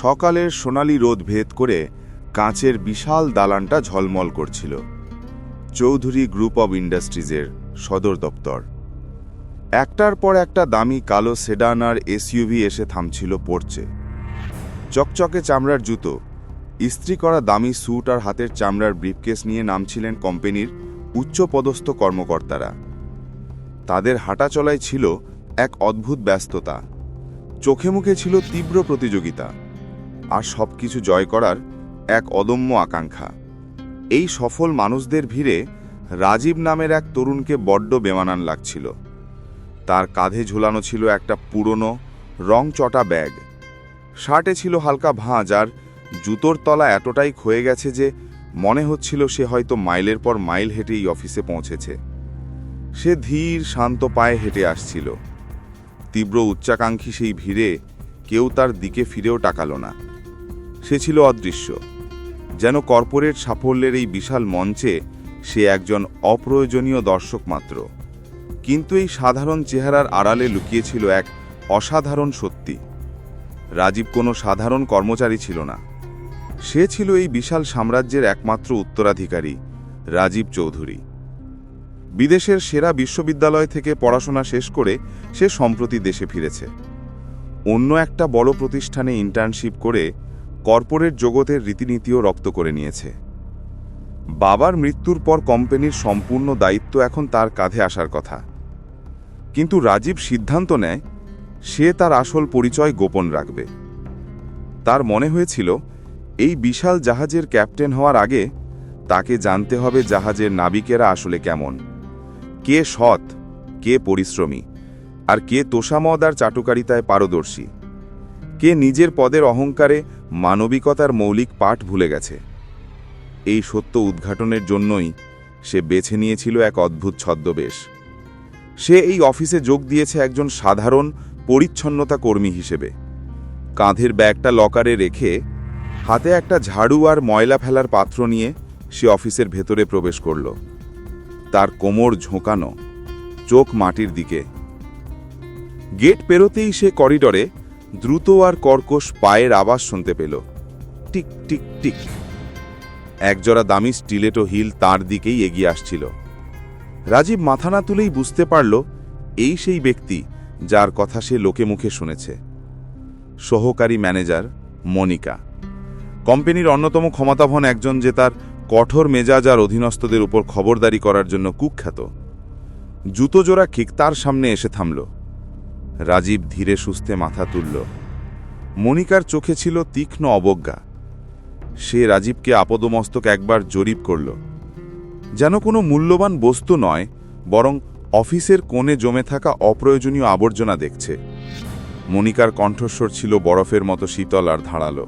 সকালের সোনালি রোদ ভেদ করে কাঁচের বিশাল দালানটা ঝলমল করছিল। চৌধুরী গ্রুপ অব ইন্ডাস্ট্রিজের সদর দপ্তর। একটার পর একটা দামি কালো সেডান আর এসইউভি এসে থামছিল পড়ছে চকচকে চামড়ার জুতো, ইস্ত্রি করা দামি স্যুট আর হাতের চামড়ার ব্রিফকেস নিয়ে নামছিলেন কোম্পানির উচ্চপদস্থ কর্মকর্তারা। তাদের হাঁটাচলায় ছিল এক অদ্ভুত ব্যস্ততা। চোখে মুখে ছিল তীব্র প্রতিযোগিতা। আর সব কিছু জয় করার এক অদম্য আকাঙ্ক্ষা। এই সফল মানুষদের ভিড়ে রাজীব নামের এক তরুণকে বড্ড বেমানান লাগছিল। তার কাঁধে ঝুলানো ছিল একটা পুরনো রং চটা ব্যাগ। শার্টে ছিল হালকা ভাঁজ আর জুতোর তলা এতটাই ক্ষয়ে গেছে যে মনে হচ্ছিল সে হয়তো মাইলের পর মাইল হেঁটেই অফিসে পৌঁছেছে। সে ধীর, শান্ত পায়ে হেঁটে আসছিল। তীব্র উচ্চাকাঙ্ক্ষী সেই ভিড়ে কেউ তার দিকে ফিরেও টাকালো না। সে ছিল অদৃশ্য। যেন কর্পোরেট সাফল্যের এই বিশাল মঞ্চে সে একজন অপ্রয়োজনীয় দর্শক মাত্র। কিন্তু এই সাধারণ চেহারার আড়ালে লুকিয়েছিল এক অসাধারণ সত্যি। রাজীব কোনো সাধারণ কর্মচারী ছিল না। সে ছিল এই বিশাল সাম্রাজ্যের একমাত্র উত্তরাধিকারী, রাজীব চৌধুরী। বিদেশের সেরা বিশ্ববিদ্যালয় থেকে পড়াশোনা শেষ করে সে সম্প্রতি দেশে ফিরেছে। অন্য একটা বড় প্রতিষ্ঠানে ইন্টার্নশিপ করে কর্পোরেট জগতের রীতিনীতিও রপ্ত করে নিয়েছে। বাবার মৃত্যুর পর কোম্পানির সম্পূর্ণ দায়িত্ব এখন তার কাঁধে আসার কথা। কিন্তু রাজীব সিদ্ধান্ত নেয়, সে তার আসল পরিচয় গোপন রাখবে। তার মনে হয়েছিল, এই বিশাল জাহাজের ক্যাপ্টেন হওয়ার আগে তাকে জানতে হবে জাহাজের নাবিকেরা আসলে কেমন। কে সৎ, কে পরিশ্রমী, আর কে তোষামদ আর চাটুকারিতায় পারদর্শী। কে নিজের পদের অহংকারে মানবিকতার মৌলিক পাঠ ভুলে গেছে। এই সত্য উদ্ঘাটনের জন্যই সে বেছে নিয়েছিল এক অদ্ভুত ছদ্মবেশ। সে এই অফিসে যোগ দিয়েছে একজন সাধারণ, পরিচ্ছন্নতা কর্মী হিসেবে। কাঁধের ব্যাগটা লকারে রেখে হাতে একটা ঝাড়ু আর ময়লা ফেলার পাত্র নিয়ে সে অফিসের ভেতরে প্রবেশ করল। তার কোমর ঝোঁকানো, চোখ মাটির দিকে। গেট পেরোতেই সে করিডরে দ্রুত আর কর্কশ পায়ের আওয়াজ শুনতে পেল। Tick tick tick. একজোড়া দামি স্টিলেটো হিল তার দিকেই এগিয়ে আসছিল। রাজীব মাথা না তুলেই বুঝতে পারল, এই সেই ব্যক্তি যার কথা সে লোকে মুখে শুনেছে। সহকারী ম্যানেজার মনিকা। কোম্পানির অন্যতম ক্ষমতাভন একজন যে তার কঠোর মেজাজ আর অধীনস্থদের উপর খবরদারি করার জন্য কুখ্যাত। জুতো জোড়া ঠিক তার সামনে এসে থামল। রাজীব ধীরে সুস্থে মাথা তুলল। মনিকার চোখে ছিল তীক্ষ্ণ অবজ্ঞা। সে রাজীবকে আপদমস্তক একবার জরিপ করল। যেন কোনো মূল্যবান বস্তু নয়, বরং অফিসের কোণে জমে থাকা অপ্রয়োজনীয় আবর্জনা দেখছে। মনিকার কণ্ঠস্বর ছিল বরফের মতো শীতল আর ধারালো।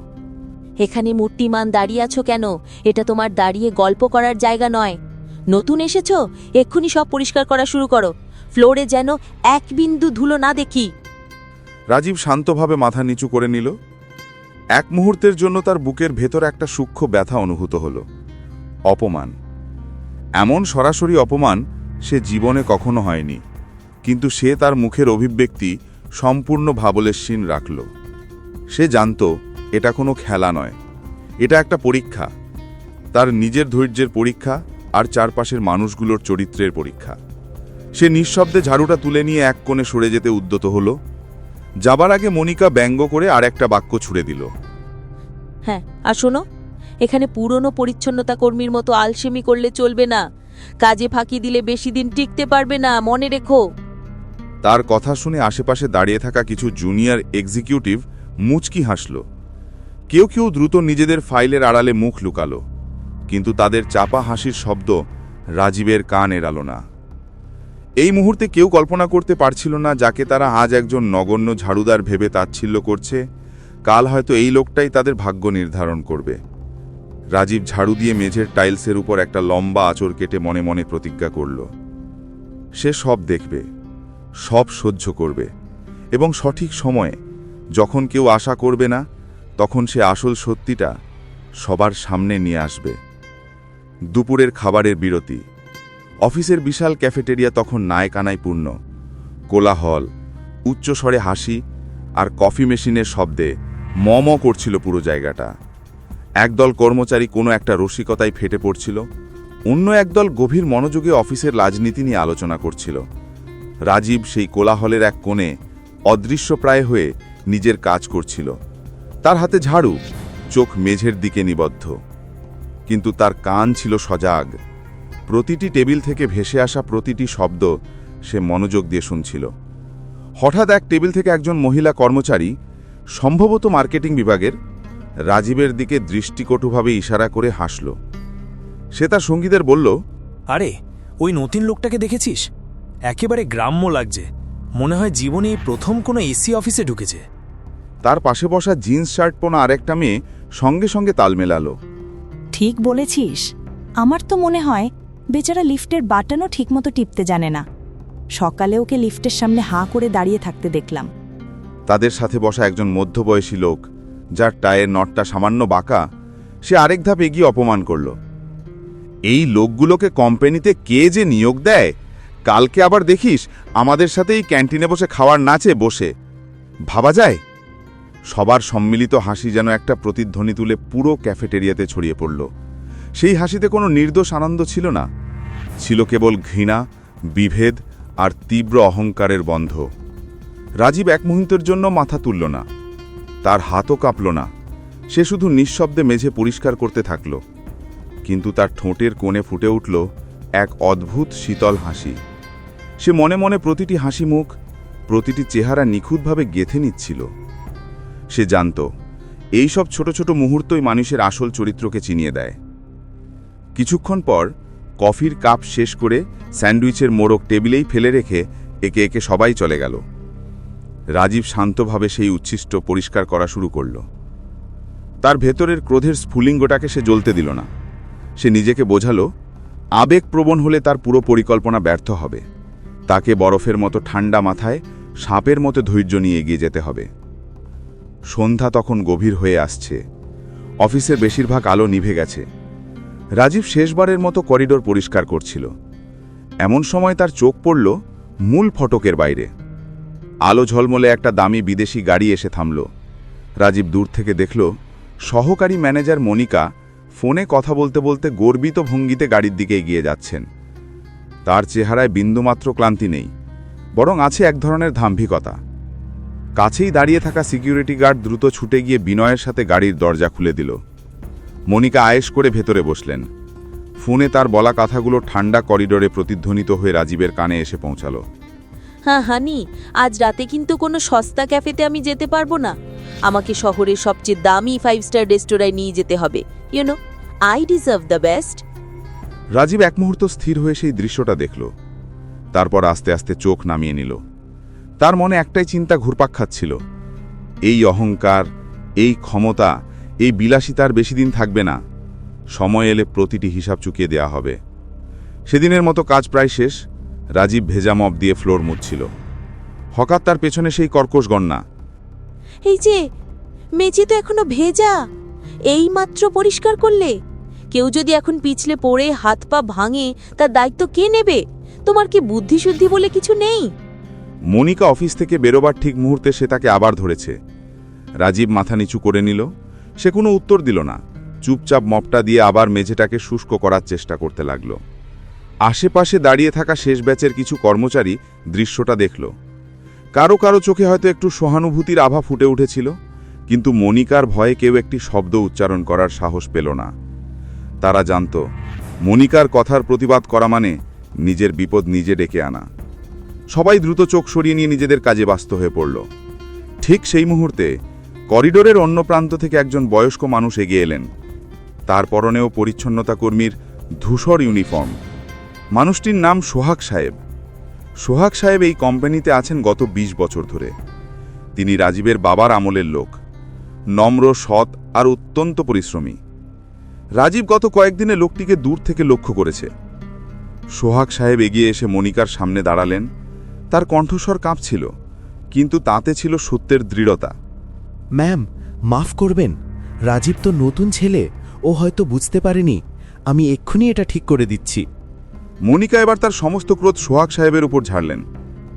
এখানে মূর্তিমান দাঁড়িয়ে আছো কেন? এটা তোমার দাঁড়িয়ে গল্প করার জায়গা নয়। নতুন এসেছ? এক্ষুনি সব পরিষ্কার করা শুরু করো। ফ্লোরে যেন এক বিন্দু ধুলো না দেখি। রাজীব শান্তভাবে মাথা নিচু করে নিল। এক মুহূর্তের জন্য তার বুকের ভেতর একটা সূক্ষ্ম ব্যথা অনুভূত হল। অপমান। এমন সরাসরি অপমান সে জীবনে কখনো হয়নি, কিন্তু সে তার মুখের অভিব্যক্তি সম্পূর্ণ ভাবলেশীন রাখল। সে জানত এটা কোনো খেলা নয়, এটা একটা পরীক্ষা। তার নিজের ধৈর্যের পরীক্ষা আর চারপাশের মানুষগুলোর চরিত্রের পরীক্ষা। সে নিঃশব্দে ঝাড়ুটা তুলে নিয়ে এক কোণে সরে যেতে উদ্যত হলো। যাবার আগে মনিকা ব্যঙ্গ করে আর একটা বাক্য ছুড়ে দিল। হ্যাঁ আর শোনো এখানে পুরনো পরিচ্ছন্নতা কর্মীর মতো আলসেমি করলে চলবে না। কাজে ফাঁকি দিলে বেশি দিন টিকতে পারবে না মনে রেখো। তার কথা শুনে আশেপাশে দাঁড়িয়ে থাকা কিছু জুনিয়র এক্সিকিউটিভ মুচকি হাসল। কেউ কেউ দ্রুত নিজেদের ফাইলের আড়ালে মুখ লুকালো কিন্তু তাদের চাপা হাসির শব্দ রাজীবের কান এড়াল না। এই মুহূর্তে কেউ কল্পনা করতে পারছিল না যাকে তারা আজ একজন নগণ্য ঝাড়ুদার ভেবে তাচ্ছিল্য করছে। কাল হয়তো এই লোকটাই তাদের ভাগ্য নির্ধারণ করবে। রাজীব ঝাড়ু দিয়ে মেঝের টাইলসের উপর একটা লম্বা আঁচড় কেটে মনে মনে প্রতিজ্ঞা করল। সে সব দেখবে, সব সহ্য করবে এবং সঠিক সময়ে যখন কেউ আশা করবে না, তখন সে আসল সত্যিটা সবার সামনে নিয়ে আসবে। দুপুরের খাবারের বিরতি। অফিসের বিশাল ক্যাফেটেরিয়া তখন নায় কানায় পূর্ণ। কোলাহল, উচ্চস্বরে হাসি আর কফি মেশিনের শব্দে মম করছিল পুরো জায়গাটা। একদল কর্মচারী কোনো একটা রসিকতায় ফেটে পড়ছিল, অন্য একদল গভীর মনোযোগে অফিসের রাজনীতি নিয়ে আলোচনা করছিল। রাজীব সেই কোলাহলের এক কোণে অদৃশ্যপ্রায় হয়ে নিজের কাজ করছিল। তার হাতে ঝাড়ু, চোখ মেঝের দিকে নিবদ্ধ। কিন্তু তার কান ছিল সজাগ। প্রতিটি টেবিল থেকে ভেসে আসা প্রতিটি শব্দ সে মনোযোগ দিয়ে শুনছিল। হঠাৎ এক টেবিল থেকে একজন মহিলা কর্মচারী সম্ভবত মার্কেটিং বিভাগের রাজীবের দিকে দৃষ্টিকটুভাবে ইশারা করে হাসল। সে তার সঙ্গীদের বলল আরে ওই নতুন লোকটাকে দেখেছিস? একেবারে গ্রাম্য লাগছে। মনে হয় জীবনে প্রথম কোনো এসি অফিসে ঢুকেছে। তার পাশে বসা জিন্স শার্ট পোনা আরেকটা মেয়ে সঙ্গে সঙ্গে তাল মেলালো। ঠিক বলেছিস। আমার তো মনে হয় বেচারা লিফটের বাটনও ঠিকমতো টিপতে জানে না। সকালে ওকে লিফটের সামনে হাঁ করে দাঁড়িয়ে থাকতে দেখলাম। তাদের সাথে বসা একজন মধ্যবয়সী লোক, যার টায়ের নটটা সামান্য বাঁকা, সে আরেক ধাপ এগিয়ে অপমান করল। এই লোকগুলোকে কোম্পানিতে কে যে নিয়োগ দেয়? কালকে আবার দেখিস, আমাদের সাথে এই ক্যান্টিনে বসে খাওয়ার নাচে বসে। ভাবা যায়? সবার সম্মিলিত হাসি যেন একটা প্রতিধ্বনি তুলে পুরো ক্যাফেটেরিয়াতে ছড়িয়ে পড়ল। সেই হাসিতে কোনো নির্দোষ আনন্দ ছিল না। ছিল কেবল ঘৃণা, বিভেদ আর তীব্র অহংকারের বন্ধ। রাজীব এক মুহূর্তের জন্য মাথা তুলল না। তার হাতও কাঁপল না। সে শুধু নিঃশব্দে মেঝে পরিষ্কার করতে থাকল। কিন্তু তার ঠোঁটের কোণে ফুটে উঠল এক অদ্ভুত শীতল হাসি। সে মনে মনে প্রতিটি হাসি মুখ, প্রতিটি চেহারা নিখুঁতভাবে গেথে নিচ্ছিল। সে জানত এই সব ছোট ছোট মুহূর্তই মানুষের আসল চরিত্রকে চিনিয়ে দেয়। কিছুক্ষণ পর কফির কাপ শেষ করে স্যান্ডউইচের মোড়ক টেবিলেই ফেলে রেখে একে একে সবাই চলে গেল। রাজীব শান্তভাবে সেই উচ্ছিষ্ট পরিষ্কার করা শুরু করল। তার ভেতরের ক্রোধের স্ফুলিঙ্গটাকে সে জ্বলতে দিল না। সে নিজেকে বোঝালো, আবেগপ্রবণ হলে তার পুরো পরিকল্পনা ব্যর্থ হবে। তাকে বরফের মতো ঠান্ডা মাথায় সাপের মতো ধৈর্য নিয়ে এগিয়ে যেতে হবে। সন্ধ্যা তখন গভীর হয়ে আসছে। অফিসের বেশিরভাগ আলো নিভে গেছে। রাজীব শেষবারের মতো করিডোর পরিষ্কার করছিল। এমন সময় তার চোখ পড়ল মূল ফটকের বাইরে। আলো ঝলমলে একটা দামি বিদেশি গাড়ি এসে থামল। রাজীব দূর থেকে দেখল, সহকারী ম্যানেজার মনিকা ফোনে কথা বলতে বলতে গর্বিত ভঙ্গিতে গাড়ির দিকে এগিয়ে যাচ্ছেন। তার চেহারায় বিন্দুমাত্র ক্লান্তি নেই, বরং আছে এক ধরনের ধাম্ভিকতা। কাছেই দাঁড়িয়ে থাকা সিকিউরিটি গার্ড দ্রুত ছুটে গিয়ে বিনয়ের সাথে গাড়ির দরজা খুলে দিল। মনিকা আয়েশ করে ভেতরে বসলেন। ফোনে তার বলা কথাগুলো ঠান্ডা করিডোরে প্রতিধ্বনিত হয়ে রাজীবের কানে এসে পৌঁছালো। হ্যাঁ হানি আজ রাতে কিন্তু কোনো সস্তা ক্যাফেতে আমি যেতে পারব না। আমাকে শহরের সবচেয়ে দামি ফাইভ স্টার রেস্তোরাঁয় নিয়ে যেতে হবে। You know I deserve the best Rajiv এক মুহূর্ত স্থির হয়ে সেই দৃশ্যটা দেখল। তারপর আস্তে আস্তে চোখ নামিয়ে নিল। তার মনে একটাই চিন্তা ঘুরপাক খাচ্ছিল। এই অহংকার এই ক্ষমতা এই বিলাসিতার বেশি দিন থাকবে না। সময় এলে প্রতিটি হিসাব চুকিয়ে দেয়া হবে। সেদিনের মতো কাজ প্রায় শেষ রাজীব ভেজা মপ দিয়ে ফ্লোর মুছছিল। হকার তার পেছনে সেই কর্কশ গণ্যা এই যে মেঝে তো এখনও ভেজা। এই মাত্র পরিষ্কার করলে। কেউ যদি এখন পিছলে পড়ে হাত পা ভাঙে তার দায়িত্ব কে নেবে? তোমার কি বুদ্ধি বুদ্ধিশুদ্ধি বলে কিছু নেই? মনিকা অফিস থেকে বেরোবার ঠিক মুহূর্তে সে তাকে আবার ধরেছে। রাজীব মাথা নিচু করে নিল। সে কোনো উত্তর দিল না। চুপচাপ মপটা দিয়ে আবার মেঝেটাকে শুষ্ক করার চেষ্টা করতে লাগল। আশেপাশে দাঁড়িয়ে থাকা শেষ ব্যাচের কিছু কর্মচারী দৃশ্যটা দেখল। কারও কারও চোখে হয়তো একটু সহানুভূতির আভা ফুটে উঠেছিল, কিন্তু মনিকার ভয়ে কেউ একটি শব্দ উচ্চারণ করার সাহস পেল না। তারা জানত, মনিকার কথার প্রতিবাদ করা মানে নিজের বিপদ নিজে ডেকে আনা। সবাই দ্রুত চোখ সরিয়ে নিয়ে নিজেদের কাজে ব্যস্ত হয়ে পড়ল। ঠিক সেই মুহূর্তে করিডোরের অন্য প্রান্ত থেকে একজন বয়স্ক মানুষ এগিয়ে এলেন। তার পরনেও পরিচ্ছন্নতা কর্মীর ধূসর ইউনিফর্ম। মানুষটির নাম সোহাগ সাহেব। সোহাগ সাহেব এই কোম্পানিতে আছেন গত ২০ বছর ধরে। তিনি রাজীবের বাবার আমলের লোক। নম্র, সৎ আর অত্যন্ত পরিশ্রমী। রাজীব গত কয়েকদিনে লোকটিকে দূর থেকে লক্ষ্য করেছে। সোহাগ সাহেব এগিয়ে এসে মনিকার সামনে দাঁড়ালেন। তার কণ্ঠস্বর কাঁপছিল, কিন্তু তাতে ছিল সত্যের দৃঢ়তা। ম্যাম মাফ করবেন। রাজীব তো নতুন ছেলে ও হয়তো বুঝতে পারেনি। আমি এক্ষুনি এটা ঠিক করে দিচ্ছি। মনিকা এবার তার সমস্ত ক্রোধ সোহাগ সাহেবের উপর ঝাড়লেন।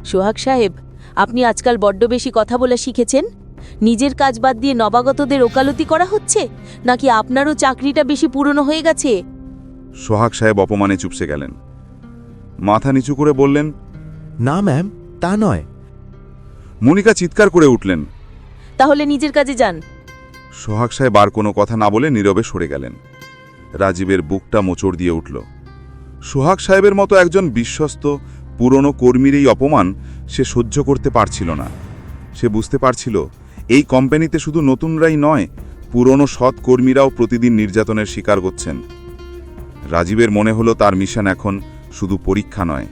সোহাগ সাহেব আপনি আজকাল বড্ড বেশি কথা বলে শিখেছেন? নিজের কাজ বাদ দিয়ে নবাগতদের ওকালতি করা হচ্ছে? নাকি আপনারও চাকরিটা বেশি পুরনো হয়ে গেছে? সোহাগ সাহেব অপমানে চুপসে গেলেন। মাথা নিচু করে বললেন না ম্যাম তা নয়। মনিকা চিৎকার করে উঠলেন। তাহলে নিজের কাজে যান। সোহাগ সাহেব আর কোনো কথা না বলে নীরবে সরে গেলেন। রাজীবের বুকটা মোচড় দিয়ে উঠল। সোহাগ সাহেবের মতো একজন বিশ্বস্ত, পুরনো কর্মীর এই অপমান সে সহ্য করতে পারছিল না। সে বুঝতে পারছিল, এই কোম্পানিতে শুধু নতুনরাই নয়, পুরনো সৎ কর্মীরাও প্রতিদিন নির্যাতনের শিকার করছেন রাজীবের মনে হলো তার মিশন এখন শুধু পরীক্ষা নয়,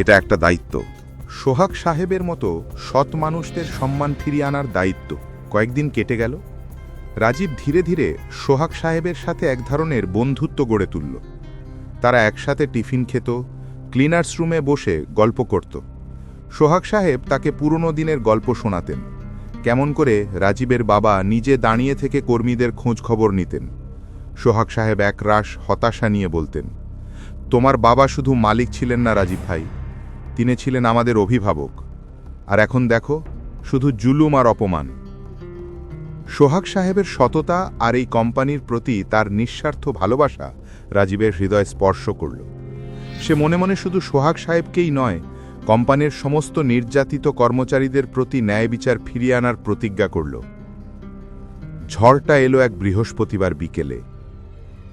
এটা একটা দায়িত্ব। সোহাগ সাহেবের মতো সৎ মানুষদের সম্মান ফিরিয়ে আনার দায়িত্ব কয়েকদিন কেটে গেল। রাজীব ধীরে ধীরে সোহাগ সাহেবের সাথে এক ধরনের বন্ধুত্ব গড়ে তুলল। তারা একসাথে টিফিন খেত, ক্লিনার্স রুমে বসে গল্প করত। সোহাগ সাহেব তাকে পুরনো দিনের গল্প শোনাতেন। কেমন করে রাজীবের বাবা নিজে দাঁড়িয়ে থেকে কর্মীদের খোঁজ খবর নিতেন। সোহাগ সাহেব এক রাশ হতাশা নিয়ে বলতেন, তোমার বাবা শুধু মালিক ছিলেন না রাজীব ভাই তিনি ছিলেন আমাদের অভিভাবক। আর এখন দেখো, শুধু জুলুম আর অপমান। সোহাগ সাহেবের সততা আর এই কোম্পানির প্রতি তার নিঃস্বার্থ ভালোবাসা রাজীবের হৃদয় স্পর্শ করল। সে মনে মনে শুধু সোহাগ সাহেবকেই নয়, কোম্পানির সমস্ত নির্যাতিত কর্মচারীদের প্রতি ন্যায় বিচার ফিরিয়ে আনার প্রতিজ্ঞা করল। ঝড়টা এলো এক বৃহস্পতিবার বিকেলে।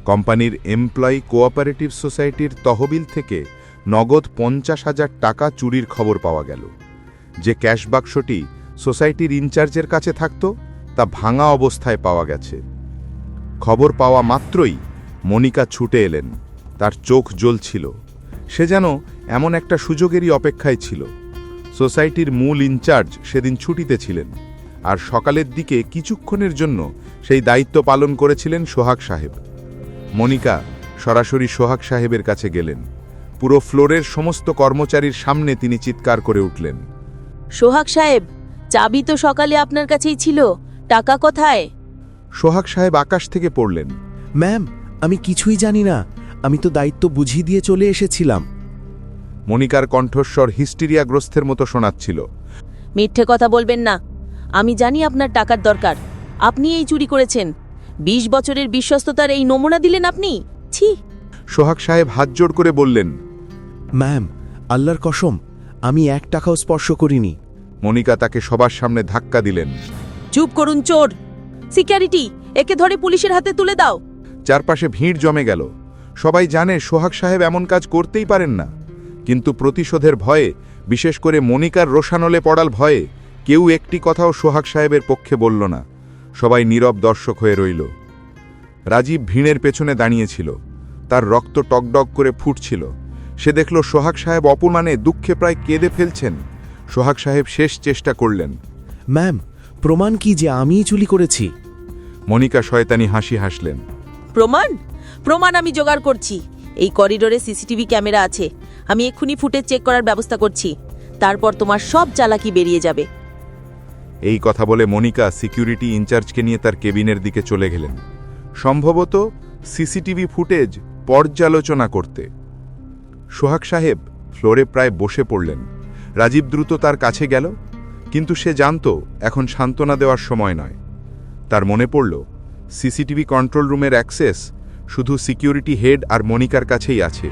কোম্পানির এমপ্লয়ি কোঅপারেটিভ সোসাইটির তহবিল থেকে নগদ পঞ্চাশ হাজার টাকা চুরির খবর পাওয়া গেল। যে ক্যাশ বাক্সটি সোসাইটির ইনচার্জের কাছে থাকত, তা ভাঙা অবস্থায় পাওয়া গেছে। খবর পাওয়া মাত্রই মনিকা ছুটে এলেন। তার চোখ জ্বলছিল। সে যেন এমন একটা সুযোগেরই অপেক্ষায় ছিল। সোসাইটির মূল ইনচার্জ সেদিন ছুটিতে ছিলেন আর সকালের দিকে কিছুক্ষণের জন্য সেই দায়িত্ব পালন করেছিলেন সোহাগ সাহেব। মনিকা সরাসরি সোহাগ সাহেবের কাছে গেলেন। পুরো ফ্লোরের সমস্ত কর্মচারীর সামনে তিনি চিৎকার করে উঠলেন। সোহাগ সাহেব চাবি তো সকালে আপনার কাছেই ছিল টাকা কোথায়? সোহাগ সাহেব আকাশ থেকে পড়লেন। ম্যাম আমি কিছুই জানি না আমি তো দায়িত্ব বুঝিয়ে দিয়ে চলে এসেছিলাম। মনিকার কণ্ঠস্বর হিস্টিরিয়াগ্রস্তের মতো শোনাচ্ছিল। মিথ্যে কথা বলবেন না আমি জানি আপনার টাকার দরকার আপনি এই চুরি করেছেন ২০ বছরের বিশ্বস্ততার এই নমুনা দিলেন আপনি? ছি। সোহাগ সাহেব হাত জোড় করে বললেন ম্যাম আল্লাহর কসম আমি এক টাকাও স্পর্শ করিনি। মনিকা তাকে সবার সামনে ধাক্কা দিলেন। চুপ করুন চোর। সিকিউরিটি একে ধরে পুলিশের হাতে তুলে দাও। চারপাশে ভিড় জমে গেল। সবাই জানে সোহাগ সাহেব এমন কাজ করতেই পারেন না। কিন্তু প্রতিশোধের ভয়ে বিশেষ করে মনিকার রোশানলে পড়াল ভয়ে কেউ একটি কথাও সোহাগ সাহেবের পক্ষে বলল না। সবাই নীরব দর্শক হয়ে রইল। রাজীব ভিড়ের পেছনে দাঁড়িয়েছিল তার রক্ত টকডক করে ফুটছিল। সে দেখল সোহাগ সাহেব অপমানে দুঃখে প্রায় কেঁদে ফেলছেন। সোহাগ সাহেব শেষ চেষ্টা করলেন। ম্যাম প্রমাণ কি যে আমিই চুরি করেছি? মনিকা শয়তানি হাসি হাসলেন। প্রমাণ? প্রমাণ আমি জোগাড় করছি। এই করিডোরে সিসিটিভি ক্যামেরা আছে। আমি এক্ষুনি ফুটেজ চেক করার ব্যবস্থা করছি। তারপর তোমার সব চালাকি বেরিয়ে যাবে। এই কথা বলে মনিকা সিকিউরিটি ইনচার্জকে নিয়ে তার কেবিনের দিকে চলে গেলেন। সম্ভবত সিসিটিভি ফুটেজ পর্যালোচনা করতে। সোহাগ সাহেব ফ্লোরে প্রায় বসে পড়লেন। রাজীব দ্রুত তার কাছে গেল, কিন্তু সে জানত এখন সান্ত্বনা দেওয়ার সময় নয়। তার মনে পড়ল, সিসিটিভি কন্ট্রোল রুমের অ্যাক্সেস শুধু সিকিউরিটি হেড আর মনিকার কাছেই আছে।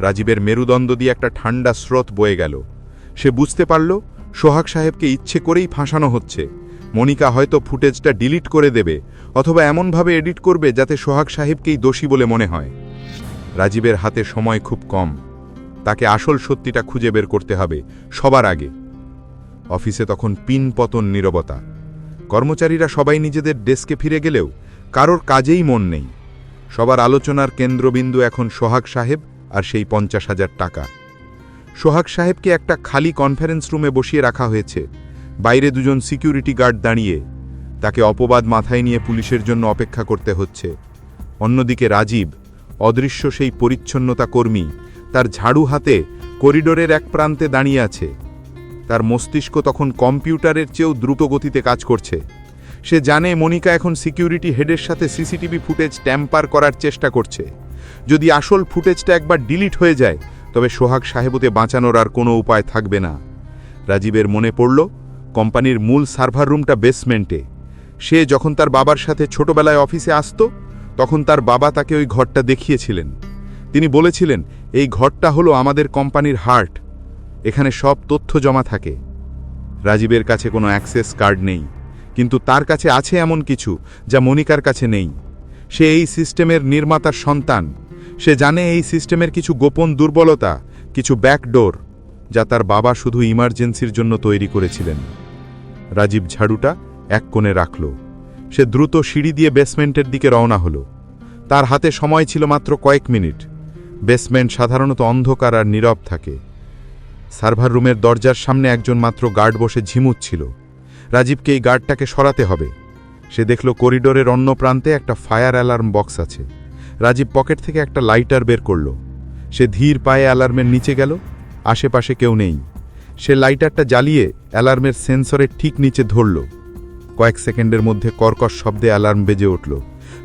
রাজীবের মেরুদণ্ড দিয়ে একটা ঠান্ডা স্রোত বয়ে গেল। সে বুঝতে পারল, সোহাগ সাহেবকে ইচ্ছে করেই ফাঁসানো হচ্ছে। মনিকা হয়তো ফুটেজটা ডিলিট করে দেবে, অথবা এমনভাবে এডিট করবে যাতে সোহাগ সাহেবকেই দোষী বলে মনে হয়। রাজীবের হাতে সময় খুব কম। তাকে আসল সত্যিটা খুঁজে বের করতে হবে সবার আগে। অফিসে তখন পিন পতন নীরবতা। কর্মচারীরা সবাই নিজেদের ডেস্কে ফিরে গেলেও কারোর কাজেই মন নেই। সবার আলোচনার কেন্দ্রবিন্দু এখন সোহাগ সাহেব আর সেই পঞ্চাশ হাজার টাকা। সোহাগ সাহেবকে একটা খালি কনফারেন্স রুমে বসিয়ে রাখা হয়েছে। বাইরে দুজন সিকিউরিটি গার্ড দাঁড়িয়ে। তাকে অপবাদ মাথায় নিয়ে পুলিশের জন্য অপেক্ষা করতে হচ্ছে। অন্যদিকে রাজীব অদৃশ্য সেই পরিচ্ছন্নতা কর্মী তার ঝাড়ু হাতে করিডোরের এক প্রান্তে দাঁড়িয়ে আছে। তার মস্তিষ্ক তখন কম্পিউটারের চেয়েও দ্রুত গতিতে কাজ করছে। সে জানে মনিকা এখন সিকিউরিটি হেডের সাথে সিসিটিভি ফুটেজ ট্যাম্পার করার চেষ্টা করছে। যদি আসল ফুটেজটা একবার ডিলিট হয়ে যায়, তবে সোহাগ সাহেবতে বাঁচানোর আর কোনো উপায় থাকবে না। রাজীবের মনে পড়ল, কোম্পানির মূল সার্ভার রুমটা বেসমেন্টে। সে যখন তার বাবার সাথে ছোটবেলায় অফিসে আসতো তখন তার বাবা তাকে ওই ঘরটা দেখিয়েছিলেন। তিনি বলেছিলেন, এই ঘরটা হলো আমাদের কোম্পানির হার্ট। এখানে সব তথ্য জমা থাকে। রাজীবের কাছে কোনো অ্যাক্সেস কার্ড নেই। কিন্তু তার কাছে আছে এমন কিছু যা মনিকার কাছে নেই। সে এই সিস্টেমের নির্মাতার সন্তান। সে জানে এই সিস্টেমের কিছু গোপন দুর্বলতা, কিছু ব্যাকডোর, যা তার বাবা শুধু ইমার্জেন্সির জন্য তৈরি করেছিলেন। রাজীব ঝাড়ুটা এক কোণে রাখল। সে দ্রুত সিঁড়ি দিয়ে বেসমেন্টের দিকে রওনা হলো। তার হাতে সময় ছিল মাত্র কয়েক মিনিট। বেসমেন্ট সাধারণত অন্ধকার আর নীরব থাকে। সার্ভার রুমের দরজার সামনে একজন মাত্র গার্ড বসে ঝিমুচ্ছিল রাজীবকে এই গার্ডটাকে সরাতে হবে। সে দেখল করিডোরের অন্য প্রান্তে একটা ফায়ার অ্যালার্ম বক্স আছে। রাজীব পকেট থেকে একটা লাইটার বের করল। সে ধীর পায়ে অ্যালার্মের নিচে গেল। আশেপাশে কেউ নেই। সে লাইটারটা জ্বালিয়ে অ্যালার্মের সেন্সরের ঠিক নিচে ধরল। কয়েক সেকেন্ডের মধ্যে কর্কশ শব্দে অ্যালার্ম বেজে উঠল।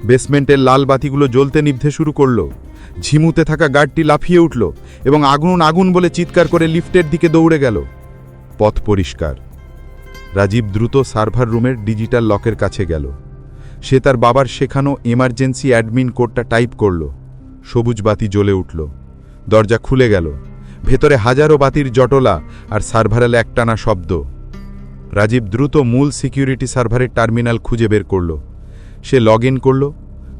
বেসমেন্টের লাল বাতিগুলো জ্বলতে নিভতে শুরু করল। ঝিমুতে থাকা গার্ডটি লাফিয়ে উঠল এবং আগুন আগুন বলে চিৎকার করে লিফটের দিকে দৌড়ে গেল। পথ পরিষ্কার। রাজীব দ্রুত সার্ভার রুমের ডিজিটাল লকের কাছে গেল। সে তার বাবার শেখানো এমার্জেন্সি অ্যাডমিন কোডটা টাইপ করল। সবুজ বাতি জ্বলে উঠল। দরজা খুলে গেল। ভেতরে হাজারো বাতির জটলা আর সার্ভারালে একটানা শব্দ। রাজীব দ্রুত মূল সিকিউরিটি সার্ভারের টার্মিনাল খুঁজে বের করল। সে লগ ইন করল।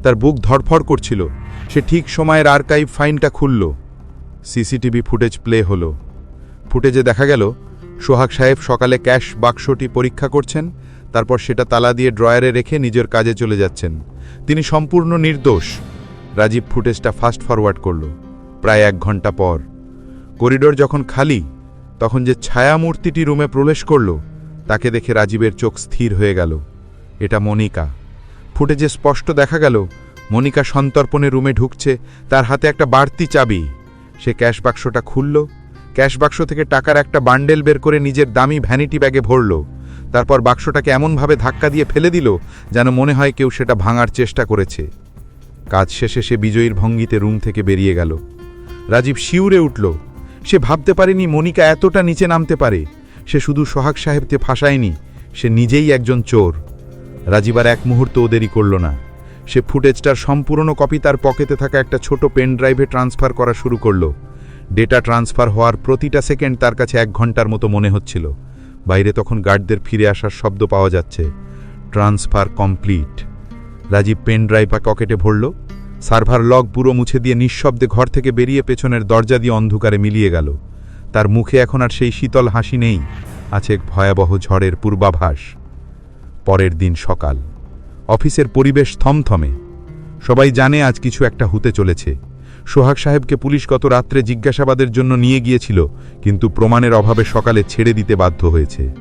তার বুক ধরফর করছিল। সে ঠিক সময়ের আর্কাইভ ফাইনটা খুলল। সিসিটিভি ফুটেজ প্লে হল। ফুটেজে দেখা গেল, সোহাগ সাহেব সকালে ক্যাশ বাক্সটি পরীক্ষা করছেন, তারপর সেটা তালা দিয়ে ড্রয়ারে রেখে নিজের কাজে চলে যাচ্ছেন। তিনি সম্পূর্ণ নির্দোষ। রাজীব ফুটেজটা ফাস্ট ফরওয়ার্ড করল। প্রায় এক ঘণ্টা পর। করিডোর যখন খালি, তখন যে ছায়ামূর্তিটি রুমে প্রবেশ করল তাকে দেখে রাজীবের চোখ স্থির হয়ে গেল। এটা মনিকা। ফুটেজে স্পষ্ট দেখা গেল, মনিকা সন্তর্পণে রুমে ঢুকছে, তার হাতে একটা বাড়তি চাবি। সে ক্যাশ বাক্সটা খুলল, ক্যাশ বাক্স থেকে টাকার একটা বান্ডেল বের করে নিজের দামি ভ্যানিটি ব্যাগে ভরল। তারপর বাক্সটাকে এমনভাবে ধাক্কা দিয়ে ফেলে দিল, যেন মনে হয় কেউ সেটা ভাঙার চেষ্টা করেছে। কাজ শেষে সে বিজয়ীর ভঙ্গিতে রুম থেকে বেরিয়ে গেল। রাজীব শিউরে উঠল। সে ভাবতে পারেনি মনিকা এতটা নিচে নামতে পারে। সে শুধু সোহাগ সাহেবকে ফাঁসায়নি, সে নিজেই একজন চোর। রাজীব আর এক মুহূর্ত দেরি করল না। সে ফুটেজটার সম্পূর্ণ কপি তার পকেটে থাকা একটা ছোট পেন ড্রাইভে ট্রান্সফার করা শুরু করল। ডেটা ট্রান্সফার হওয়ার প্রতিটা সেকেন্ড তার কাছে এক ঘণ্টার মতো মনে হচ্ছিল। বাইরে তখন গার্ডদের ফিরে আসার শব্দ পাওয়া যাচ্ছে। Transfer complete. Rajiv pen drive পকেটে ভরল। সার্ভার লগ পুরো মুছে দিয়ে নিঃশব্দে ঘর থেকে বেরিয়ে পেছনের দরজা দিয়ে অন্ধকারে মিলিয়ে গেল। তার মুখে এখন আর সেই শীতল হাসি নেই, আছে এক ভয়াবহ ঝড়ের পূর্বাভাস। পরের দিন সকাল। অফিসের পরিবেশ থমথমে। সবাই জানে আজ কিছু একটা হতে চলেছে। সোহাগ সাহেবকে পুলিশ গত রাত্রে জিজ্ঞাসাবাদের জন্য নিয়ে গিয়েছিল, কিন্তু প্রমাণের অভাবে সকালে ছেড়ে দিতে বাধ্য হয়েছে।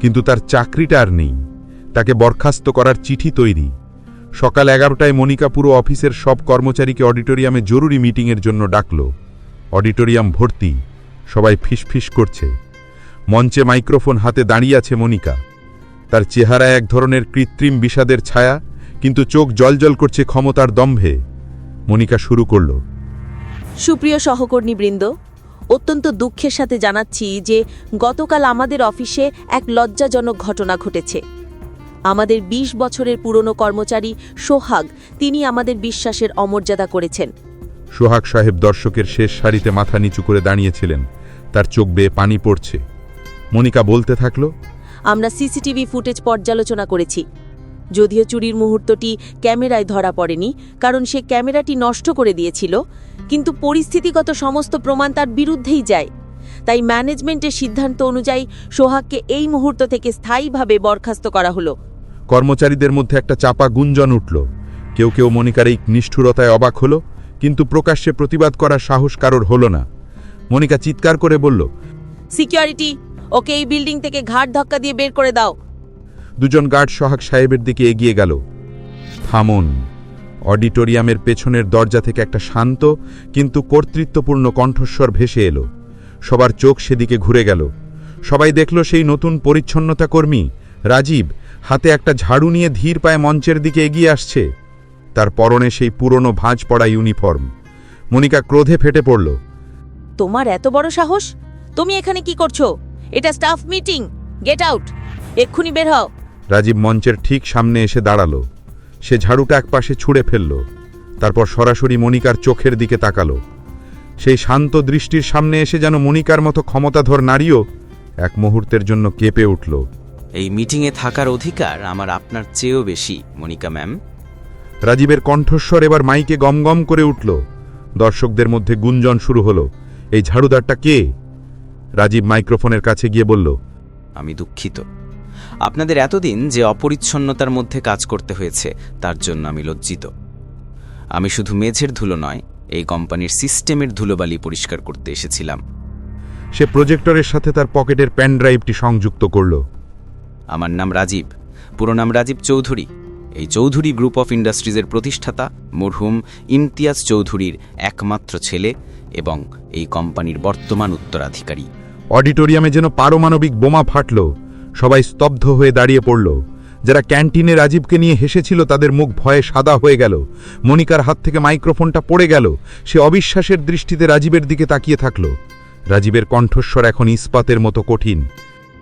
কিন্তু তার চাকরিটা আর নেই। তাকে বরখাস্ত করার চিঠি তৈরি। সকাল এগারোটায় মনিকা পুরো অফিসের সব কর্মচারীকে অডিটোরিয়ামে জরুরি মিটিংয়ের জন্য ডাকল। অডিটোরিয়াম ভর্তি। সবাই ফিসফিস করছে। মঞ্চে মাইক্রোফোন হাতে দাঁড়িয়ে আছে মনিকা। তার চেহারায় এক ধরনের কৃত্রিম বিষাদের ছায়া কিন্তু চোখ জলজল করছে ক্ষমতার দম্ভে। মনিকা শুরু করল। সুপ্রিয় সহকর্মীবৃন্দ অত্যন্ত দুঃখের সাথে জানাচ্ছি যে গতকাল আমাদের অফিসে এক লজ্জাজনক ঘটনা ঘটেছে। আমাদের ২০ বছরের পুরনো কর্মচারী সোহাগ তিনি আমাদের বিশ্বাসের অমর্যাদা করেছেন। সোহাগ সাহেব দর্শকের শেষ সারিতে মাথা নিচু করে দাঁড়িয়েছিলেন। তার চোখ বেয়ে পানি পড়ছে। মনিকা বলতে থাকল আমরা সিসিটিভি ফুটেজ পর্যালোচনা করেছি। যদিও চুরির মুহূর্তটি ক্যামেরায় ধরা পড়েনি কারণ সে ক্যামেরাটি নষ্ট করে দিয়েছিল কিন্তু পরিস্থিতিগত সমস্ত প্রমাণ তার বিরুদ্ধেই যায়। তাই ম্যানেজমেন্টের সিদ্ধান্ত অনুযায়ী সোহাগকে এই মুহূর্ত থেকে স্থায়ীভাবে বরখাস্ত করা হলো। কর্মচারীদের মধ্যে একটা চাপা গুঞ্জন উঠল। কেউ কেউ মনিকার এই নিষ্ঠুরতায় অবাক হল কিন্তু প্রকাশ্যে প্রতিবাদ করার সাহস কারোর হল না। মনিকা চিৎকার করে বলল সিকিউরিটি ওকে এই বিল্ডিং থেকে ঘাট ধাক্কা দিয়ে বের করে দাও। দুজন গার্ড সোহাগ সাহেবের দিকে এগিয়ে গেল। থামুন অডিটোরিয়ামের পেছনের দরজা থেকে একটা শান্ত কিন্তু কর্তৃত্বপূর্ণ কণ্ঠস্বর ভেসে এলো। সবার চোখ সেদিকে ঘুরে গেল। সবাই দেখল সেই নতুন পরিচ্ছন্নতা কর্মী রাজীব হাতে একটা ঝাড়ু নিয়ে ধীর পায়ে মঞ্চের দিকে এগিয়ে আসছে। তার পরনে সেই পুরনো ভাঁজ পড়া ইউনিফর্ম। মনিকা ক্রোধে ফেটে পড়ল। তোমার এত বড় সাহস? তুমি এখানে কি করছ? এটা স্টাফ মিটিং গেট আউট এক্ষুনি বের হও। রাজীব মঞ্চের ঠিক সামনে এসে দাঁড়াল। সে ঝাড়ুটা একপাশে ছুঁড়ে ফেলল। তারপর সরাসরি মনিকার চোখের দিকে তাকালো। সেই শান্ত দৃষ্টির সামনে এসে যেন মনিকার মতো ক্ষমতাধর নারীও এক মুহূর্তের জন্য কেঁপে উঠল। এই মিটিংয়ে থাকার অধিকার আমার আপনার চেয়েও বেশি মনিকা ম্যাম। রাজীবের কণ্ঠস্বর এবার মাইকে গমগম করে উঠল। দর্শকদের মধ্যে গুঞ্জন শুরু হলো। এই ঝাড়ুদারটা কে? রাজীব মাইক্রোফোনের কাছে গিয়ে বলল আমি দুঃখিত। আপনাদের এতদিন যে অপরিচ্ছন্নতার মধ্যে কাজ করতে হয়েছে তার জন্য আমি লজ্জিত। আমি শুধু মেঝের ধুলো নয় এই কোম্পানির সিস্টেমের ধুলোবালি পরিষ্কার করতে এসেছিলাম। সে প্রজেক্টরের সাথে তার পকেটের প্যান ড্রাইভটি সংযুক্ত করল। আমার নাম রাজীব পুরো নাম রাজীব চৌধুরী। এই চৌধুরী গ্রুপ অফ ইন্ডাস্ট্রিজের প্রতিষ্ঠাতা মরহুম ইমতিয়াজ চৌধুরীর একমাত্র ছেলে এবং এই কোম্পানির বর্তমান উত্তরাধিকারী। অডিটোরিয়ামে যেন পারমাণবিক বোমা ফাটল সবাই স্তব্ধ হয়ে দাঁড়িয়ে পড়ল। যারা ক্যান্টিনে রাজীবকে নিয়ে হেসেছিল তাদের মুখ ভয়ে সাদা হয়ে গেল। মনিকার হাত থেকে মাইক্রোফোনটা পড়ে গেল। সে অবিশ্বাসের দৃষ্টিতে রাজীবের দিকে তাকিয়ে থাকল। রাজীবের কণ্ঠস্বর এখন ইস্পাতের মতো কঠিন।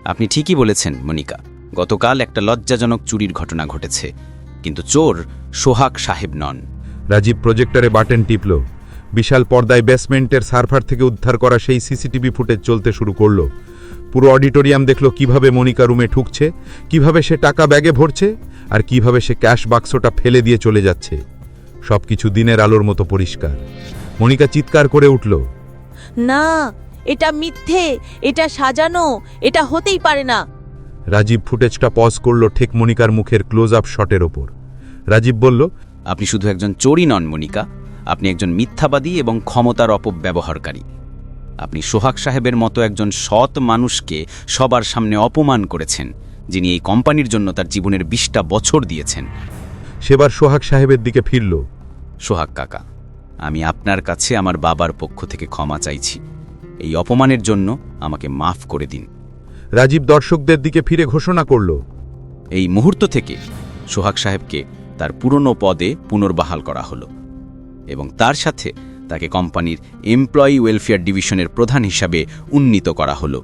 আপনি ঠিকই বলেছেন মনিকা। গতকাল একটা লজ্জাজনক চুরির ঘটনা ঘটেছে। কিন্তু চোর সোহাগ সাহেব নন। রাজীব প্রজেক্টরে বাটন টিপল। বিশাল পর্দায় বেসমেন্টের সার্ভার থেকে উদ্ধার করা সেই সিসিটিভি ফুটেজ চলতে শুরু করল। পুরো অডিটোরিয়াম দেখল কীভাবে মনিকা রুমে ঠুকছে কীভাবে সে টাকা ব্যাগে ভরছে আর কীভাবে সে ক্যাশ বাক্সটা ফেলে দিয়ে চলে যাচ্ছে। সবকিছু দিনের আলোর মতো পরিষ্কার। মনিকা চিৎকার করে উঠল না এটা মিথ্যে এটা সাজানো এটা হতেই পারে না। রাজীব ফুটেজটা পজ করল ঠিক মনিকার মুখের ক্লোজ আপ শটের ওপর। রাজীব বলল আপনি শুধু একজন চোরই নন মনিকা। আপনি একজন মিথ্যাবাদী এবং ক্ষমতার অপব্যবহারকারী। আপনি সোহাগ সাহেবের মতো একজন সৎ মানুষকে সবার সামনে অপমান করেছেন যিনি এই কোম্পানির জন্য তার জীবনের বিশটা বছর দিয়েছেন। সেবার সোহাগ সাহেবের দিকে ফিরল। সোহাগ কাকা আমি আপনার কাছে আমার বাবার পক্ষ থেকে ক্ষমা চাইছি। এই অপমানের জন্য আমাকে মাফ করে দিন। রাজীব দর্শকদের দিকে ফিরে ঘোষণা করল। এই মুহূর্ত থেকে সোহাগ সাহেবকে তার পুরনো পদে পুনর্বহাল করা হলো। এবং তার সাথে তাকে কোম্পানির এমপ্লয়ি ওয়েলফেয়ার ডিভিশনের প্রধান হিসাবে উন্নীত করা হলো।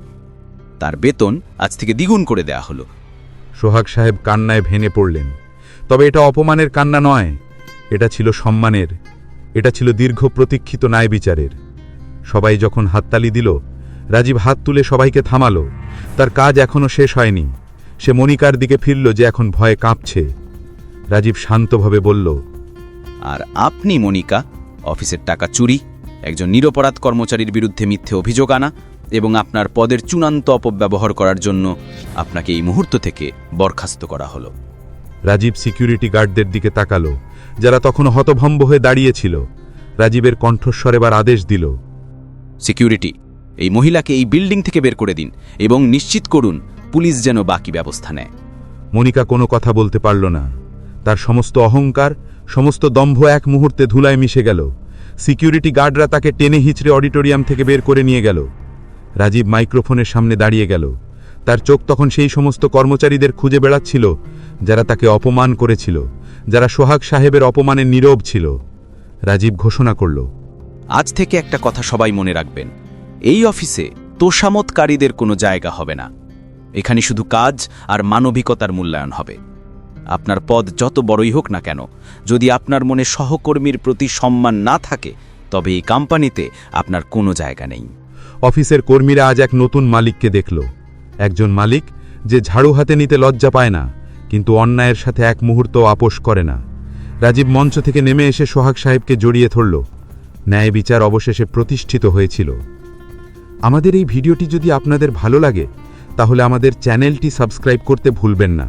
তার বেতন আজ থেকে দ্বিগুণ করে দেয়া হলো। সোহাগ সাহেব কান্নায় ভেঙে পড়লেন। তবে এটা অপমানের কান্না নয়, এটা ছিল সম্মানের, এটা ছিল দীর্ঘ প্রতীক্ষিত ন্যায় বিচারের। সবাই যখন হাততালি দিল, রাজীব হাত তুলে সবাইকে থামালো। তার কাজ এখনও শেষ হয়নি। সে মনিকার দিকে ফিরল যে এখন ভয়ে কাঁপছে। রাজীব শান্তভাবে বলল আর আপনি মনিকা অফিসের টাকা চুরি একজন নিরপরাধ কর্মচারীর বিরুদ্ধে মিথ্যে অভিযোগ আনা এবং আপনার পদের চূড়ান্ত অপব্যবহার করার জন্য আপনাকে এই মুহূর্ত থেকে বরখাস্ত করা হলো। রাজীব সিকিউরিটি গার্ডদের দিকে তাকালো যারা তখনও হতভম্ব হয়ে দাঁড়িয়েছিল। রাজীবের কণ্ঠস্বর এবার আদেশ দিল। সিকিউরিটি এই মহিলাকে এই বিল্ডিং থেকে বের করে দিন এবং নিশ্চিত করুন পুলিশ যেন বাকি ব্যবস্থা নেয়। মনিকা কোনো কথা বলতে পারল না। তার সমস্ত অহংকার সমস্ত দম্ভ এক মুহূর্তে ধুলায় মিশে গেল। সিকিউরিটি গার্ডরা তাকে টেনে হিচড়ে অডিটোরিয়াম থেকে বের করে নিয়ে গেল। রাজীব মাইক্রোফোনের সামনে দাঁড়িয়ে গেল। তার চোখ তখন সেই সমস্ত কর্মচারীদের খুঁজে বেড়াচ্ছিল, যারা তাকে অপমান করেছিল, যারা সোহাগ সাহেবের অপমানে নীরব ছিল। রাজীব ঘোষণা করল, আজ থেকে একটা কথা সবাই মনে রাখবেন। এই অফিসে তোষামতকারীদের কোনো জায়গা হবে না। এখানে শুধু কাজ আর মানবিকতার মূল্যায়ন হবে। আপনার পদ যত বড়ই হোক না কেন, যদি আপনার মনে সহকর্মীর প্রতি সম্মান না থাকে, তবে এই কোম্পানিতে আপনার কোনো জায়গা নেই। অফিসের কর্মীরা আজ এক নতুন মালিককে দেখল। একজন মালিক যে ঝাড়ু হাতে নিতে লজ্জা পায় না, কিন্তু অন্যায়ের সাথে এক মুহূর্ত আপোষ করে না। রাজীব মঞ্চ থেকে নেমে এসে সোহাগ সাহেবকে জড়িয়ে ধরল। ন্যায় বিচার অবশেষে প্রতিষ্ঠিত হয়েছিল। আমাদের এই ভিডিওটি যদি আপনাদের ভালো লাগে, তাহলে আমাদের চ্যানেলটি সাবস্ক্রাইব করতে ভুলবেন না।